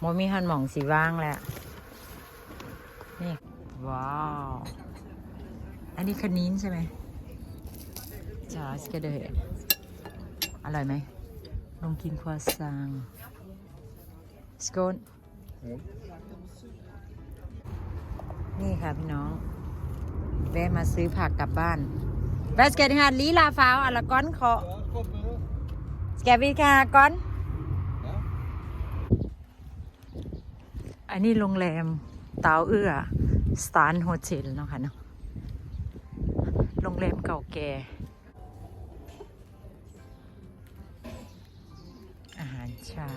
โมมีหันหมองสีว่างแล้ว นี่ ว้าว อันนี้คณินใช่ไหมจ้าสกเดออร่อยไหม ลองกินควาซังสโกนนี่ค่ะพี่น้อง แวะมาซื้อผักกลับบ้านแวสเกตฮาร์ลีลาฟาวอละก้อนขอสแกวิคาก้อน อันนี้โรงแรมเตาเอื้อสตาร์โฮเทลเนาะค่ะเนาะโรงแรมเก่าแก่ อาหารเช้า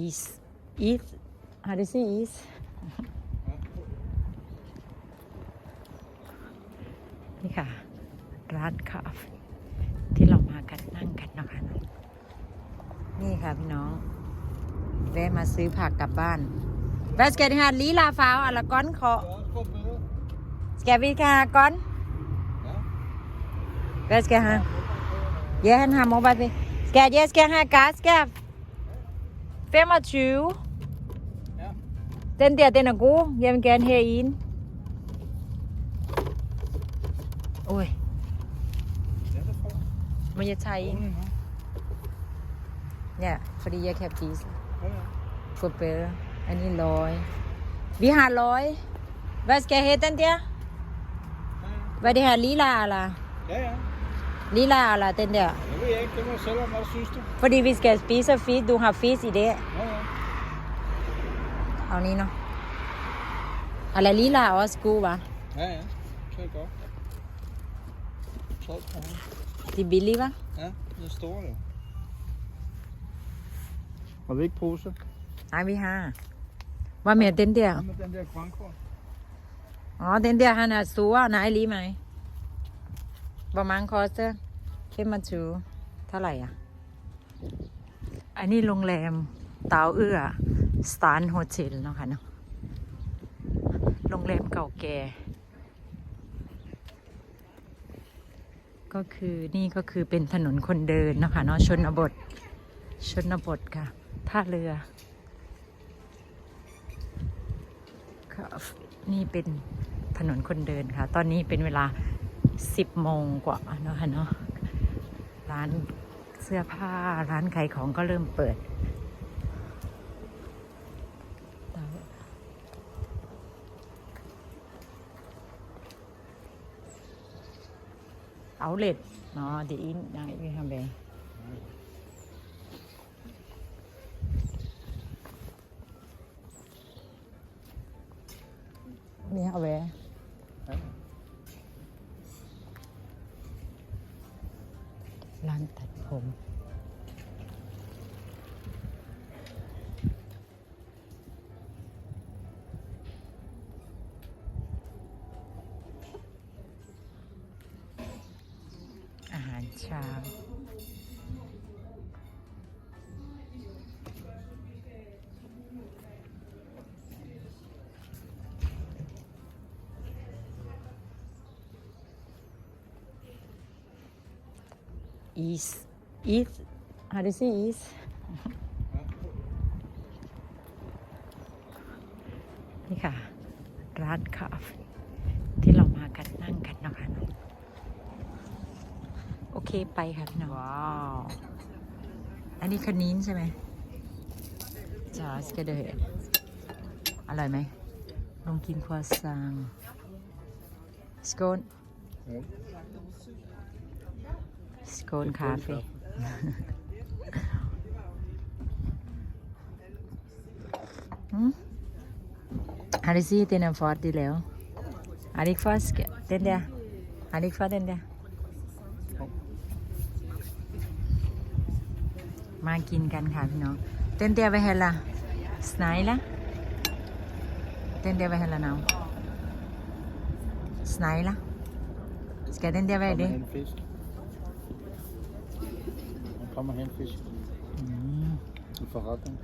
East East how do you say East นี่ค่ะ ร้านคาเฟ่ที่เรามากันนั่งกันเนาะคะนี่ค่ะพี่น้อง แวะมาซื้อผักกลับบ้านแวสเกตฮาลีลาฟาวอะละก้อนขอสแกวิคาก้อนแวสเกฮาเยฮันฮาโมบายไปสแกเยสแกฮากาสแกเฟมาชูเต้นเตียเต้นอะกูเยมแกนเฮอินโอ้ยมันจะใช้เนี่ยพอดียาแคปปีส กเปอร์อันนี้ร้อยวิหารร้อยวัสแกเฮตันเตียวัดีหาลีลาอะไร Ja, ja. ลีลาอะไรเต้นเดีย Det ved jeg ikke. Det må du selv om, hvad du synes du. พอดีวิสแกสปีสฟีดดูหาฟีสอีเดะ Ja, ja. เอานี้เนาะอะไรลีลาออสกูวะ Ja, ja. Det er godt. 12 kroner. ติบิลลี่วะ Ja, det er store jo. Har vi ikke pose? ไอวิหาว่าเมียเต้นเดีย Hvad med den der grønkål? อ๋อเต้นเดียฮันอาสัวนายลีไหมประมาณคอสเตอร์เข้มมาชูเท่าไหร่อะ อันนี้โรงแรมเตาเอื้อสตาร์โฮเทลเนาะค่ะเนาะ โรงแรมเก่าแก่ ก็คือนี่ก็คือเป็นถนนคนเดินเนาะค่ะเนาะชนบท ชนบทค่ะ ท่าเรือค่ะนี่เป็นถนนคนเดินค่ะ ตอนนี้เป็นเวลา 10 โมงกว่าเนาะค่ะเนาะ ร้านเสื้อผ้า ร้านขายของก็เริ่มเปิด outlet nó thì นี่เอาแวร้านตัดผมอาหารเช้า East East how do you say East นี่ค่ะ ร้านคาเฟ่ที่เรามากันนั่งกันเนาะคะเนาะโอเคไปค่ะพี่น้องว้าวอันนี้คณินใช่ไหมจ้าสกเดออร่อยไหมลองกินควาซังสโกน Ja. สโกน คาเฟ่ Har du sett den en fart i Leo? Har du fast den der? Har du fast den der? มากินกันค่ะพี่น้องเต้นเตียไปเฮล่ะสไนล่ะเต้นเตียไปเฮล่ะน้องสไนล่ะสแกเต้นเตียไป Kom ดิ Kann man hinfischen. Mhm. Und verraten.